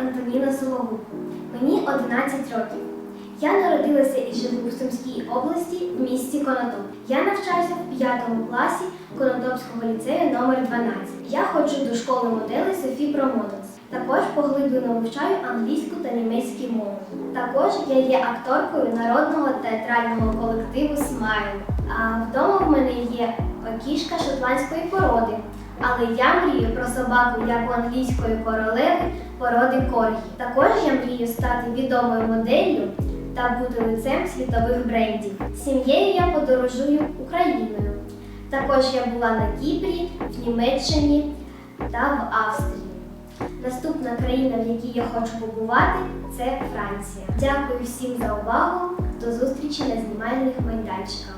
Антоніна Сологуб. Мені 11 років. Я народилася і живу в Сумській області в місті Конотоп. Я навчаюся в 5 класі Конотопського ліцею номер 12. Я ходжу до школи моделей Софі Промоделс. Також поглиблено вивчаю англійську та німецьку мову. Також я є акторкою народного театрального колективу Смайл. А вдома в мене є кішка шотландської породи. Але я мрію про собаку як у англійської королеви породи Коргі. Також я мрію стати відомою моделлю та бути лицем світових брендів. Сім'єю я подорожую Україною. Також я була на Кіпрі, в Німеччині та в Австрії. Наступна країна, в якій я хочу побувати, це Франція. Дякую всім за увагу. До зустрічі на знімальних майданчиках.